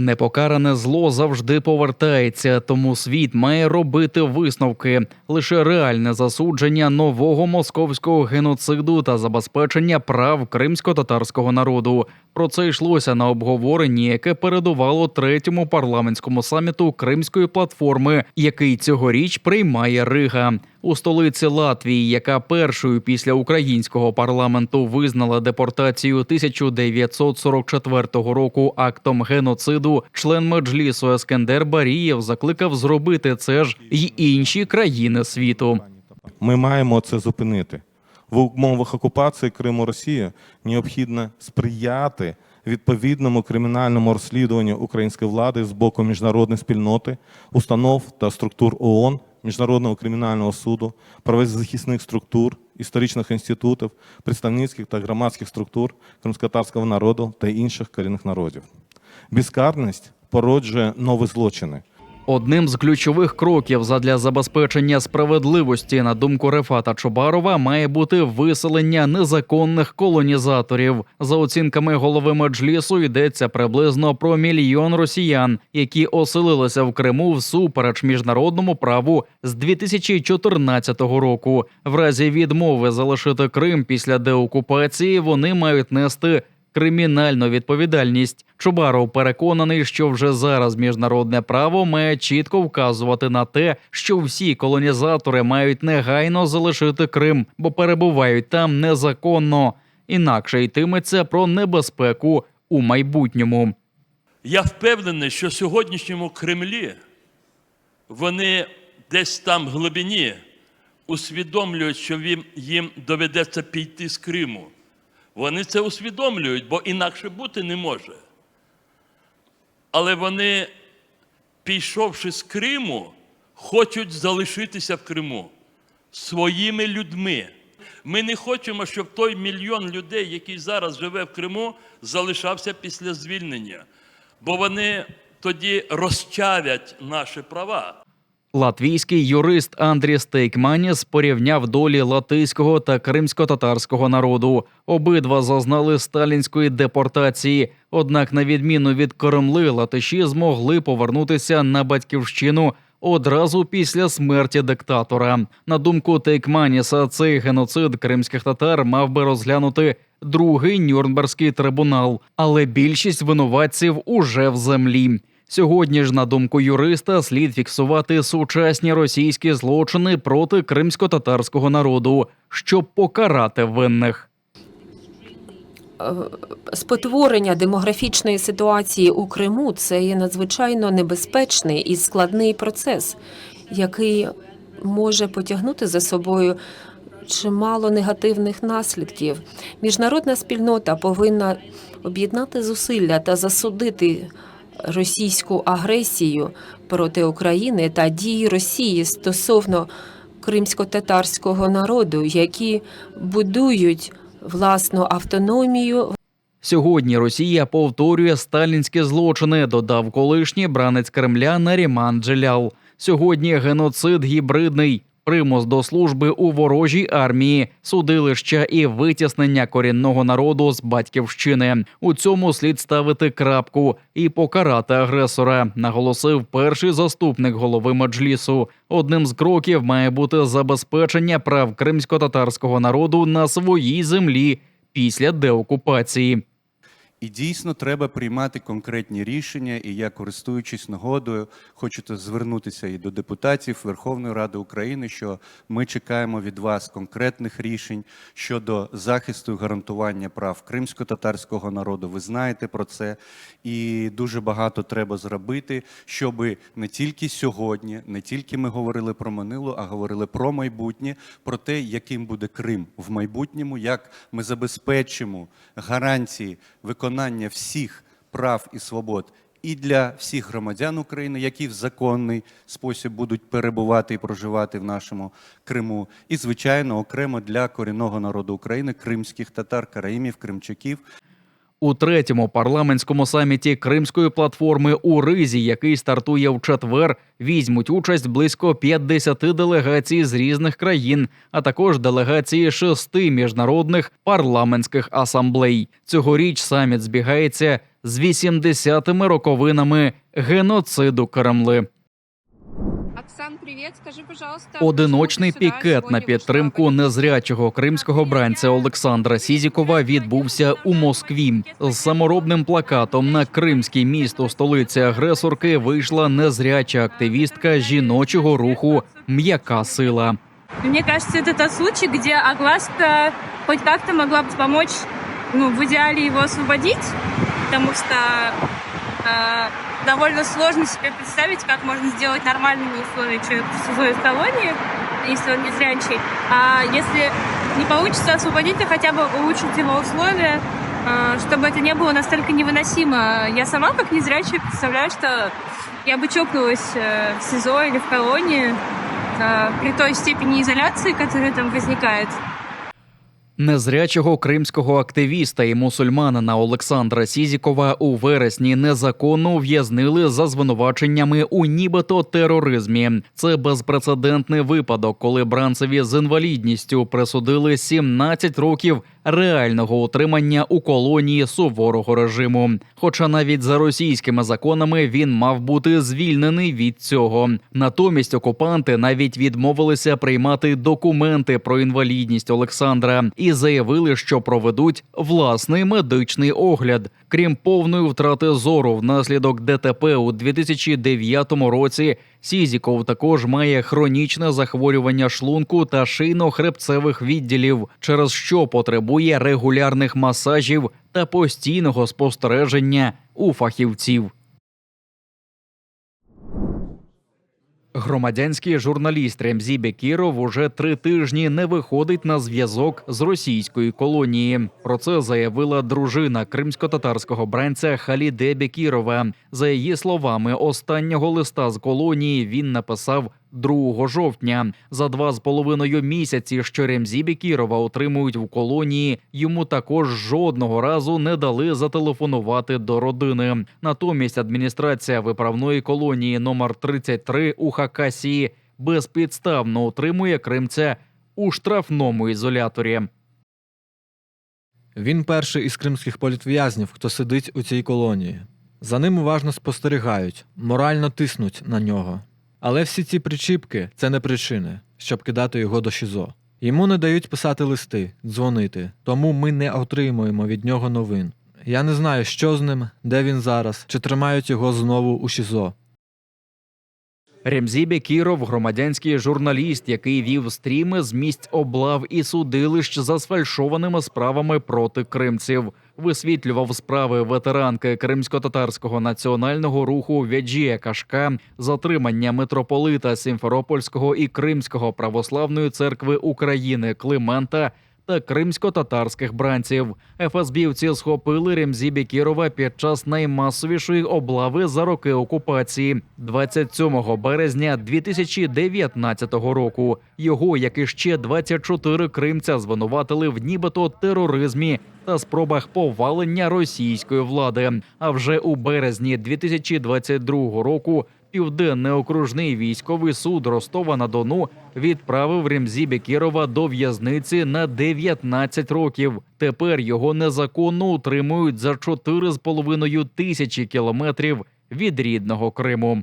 Непокаране зло завжди повертається, тому світ має робити висновки. Лише реальне засудження нового московського геноциду та забезпечення прав кримсько-татарського народу. Про це йшлося на обговоренні, яке передувало третьому парламентському саміту Кримської платформи, який цьогоріч приймає Рига у столиці Латвії, яка першою після українського парламенту визнала депортацію 1944 року актом геноциду. Член меджлісу Ескендер Барієв закликав зробити це ж й інші країни світу. Ми маємо це зупинити. В умовах окупації Криму Росії необхідно сприяти відповідному кримінальному розслідуванню української влади з боку міжнародної спільноти, установ та структур ООН, Міжнародного кримінального суду, правозахисних структур, історичних інститутів, представницьких та громадських структур кримськотарського народу та інших корінних народів. Безкарність породжує нові злочини. Одним з ключових кроків задля забезпечення справедливості, на думку Рефата Чубарова, має бути виселення незаконних колонізаторів. За оцінками голови меджлісу йдеться приблизно про мільйон росіян, які оселилися в Криму всупереч міжнародному праву з 2014 року. В разі відмови залишити Крим після деокупації вони мають нести кримінальну відповідальність. Чубаров переконаний, що вже зараз міжнародне право має чітко вказувати на те, що всі колонізатори мають негайно залишити Крим, бо перебувають там незаконно. Інакше йтиметься про небезпеку у майбутньому. Я впевнений, що в сьогоднішньому Кремлі вони десь там в глибині усвідомлюють, що їм, доведеться піти з Криму. Вони це усвідомлюють, бо інакше бути не може. Але вони, пішовши з Криму, хочуть залишитися в Криму своїми людьми. Ми не хочемо, щоб той мільйон людей, який зараз живе в Криму, залишався після звільнення, бо вони тоді розчавять наші права. Латвійський юрист Андрі Стейкманіс порівняв долі латиського та кримсько-татарського народу. Обидва зазнали сталінської депортації. Однак, на відміну від Кремли, латиші змогли повернутися на батьківщину одразу після смерті диктатора. На думку Тейкманіса, цей геноцид кримських татар мав би розглянути другий Нюрнберзький трибунал, але більшість винуватців уже в землі. Сьогодні ж, на думку юриста, слід фіксувати сучасні російські злочини проти кримсько-татарського народу, щоб покарати винних. спотворення демографічної ситуації у Криму це є надзвичайно небезпечний і складний процес, який може потягнути за собою чимало негативних наслідків. Міжнародна спільнота повинна об'єднати зусилля та засудити російську агресію проти України та дії Росії стосовно кримсько-татарського народу, які будують власну автономію Сьогодні Росія повторює сталінські злочини, додав колишній бранець Кремля Наріман Джелял. Сьогодні геноцид гібридний, примус до служби у ворожій армії, судилища і витіснення корінного народу з батьківщини. У цьому слід ставити крапку і покарати агресора, наголосив перший заступник голови меджлісу. Одним з кроків має бути забезпечення прав кримсько-татарського народу на своїй землі після деокупації. І дійсно треба приймати конкретні рішення. І я, користуючись нагодою, хочу звернутися і до депутатів Верховної Ради України, що ми чекаємо від вас конкретних рішень щодо захисту і гарантування прав кримсько-татарського народу. Ви знаєте про це, і дуже багато треба зробити, щоб не тільки сьогодні, не тільки ми говорили про минуле, а говорили про майбутнє, про те, яким буде Крим в майбутньому, як ми забезпечимо гарантії виконання всіх прав і свобод і для всіх громадян України, які в законний спосіб будуть перебувати і проживати в нашому Криму, і звичайно окремо для корінного народу України, кримських татар, караїмів, кримчаків. У третьому парламентському саміті Кримської платформи у Ризі, який стартує в четвер, візьмуть участь близько 50 делегацій з різних країн, а також делегації шести міжнародних парламентських асамблей. Цьогоріч саміт збігається з 80-ми роковинами геноциду Кремли. Одиночний почему ты сюда пікет на сегодня вышла підтримку в незрячого кримського бранця Олександра Сізікова відбувся у Москві. З саморобним плакатом на кримський міст у столиці агресорки вийшла незряча активістка жіночого руху М'яка сила. Мне кажется, это тот случай, где огласка хоть как-то могла бы помочь, ну, в идеале его освободить, потому что э, довольно сложно себе представить, как можно сделать нормальными условия человеку в СИЗО и в колонии, если он не зрячий. А если не получится освободить, то хотя бы улучшить его условия, э, чтобы это не было настолько невыносимо. Я сама, как незрячая, представляю, что я бы чокнулась э, в СИЗО или в колонии, э, при той степени изоляции, которая там возникает. Незрячого кримського активіста і мусульманина Олександра Сізікова у вересні незаконно ув'язнили за звинуваченнями у нібито тероризмі. Це безпрецедентний випадок, коли бранцеві з інвалідністю присудили 17 років реального утримання у колонії суворого режиму. Хоча навіть за російськими законами він мав бути звільнений від цього. Натомість окупанти навіть відмовилися приймати документи про інвалідність Олександра і заявили, що проведуть власний медичний огляд. Крім повної втрати зору внаслідок ДТП у 2009 році. Сізіков також має хронічне захворювання шлунку та шийно-хребцевих відділів, через що потребує регулярних масажів та постійного спостереження у фахівців. Громадянський журналіст Ремзі Бекіров уже три тижні не виходить на зв'язок з російської колонії. Про це заявила дружина кримсько-татарського бранця Халіде Бекірова. За її словами, останнього листа з колонії він написав 2 жовтня. За два з половиною місяці, що Ремзі Бекірова отримують в колонії, йому також жодного разу не дали зателефонувати до родини. Натомість адміністрація виправної колонії номер 33 у Хакасії безпідставно утримує кримця у штрафному ізоляторі. Він перший із кримських політв'язнів, хто сидить у цій колонії. За ним уважно спостерігають, морально тиснуть на нього. Але всі ці причіпки це не причини, щоб кидати його до ШІЗО. Йому не дають писати листи, дзвонити, тому ми не отримуємо від нього новин. Я не знаю, що з ним, де він зараз, чи тримають його знову у ШІЗО. Ремзі Бекіров – громадянський журналіст, який вів стріми з місць облав і судилищ за сфальшованими справами проти кримців. Висвітлював справи ветеранки кримсько-татарського національного руху Вяджія Кашка, затримання митрополита Сімферопольського і Кримського православної церкви України Климента та кримсько-татарських бранців. ФСБівці схопили Ремзі Бекірова під час наймасовішої облави за роки окупації 27 березня 2019 року. Його, як і ще 24 кримця, звинуватили в нібито тероризмі та спробах повалення російської влади. А вже у березні 2022 року Південний окружний військовий суд Ростова на Дону відправив Ремзі Бекірова до в'язниці на 19 років. Тепер його незаконно утримують за 4,5 тисячі кілометрів від рідного Криму.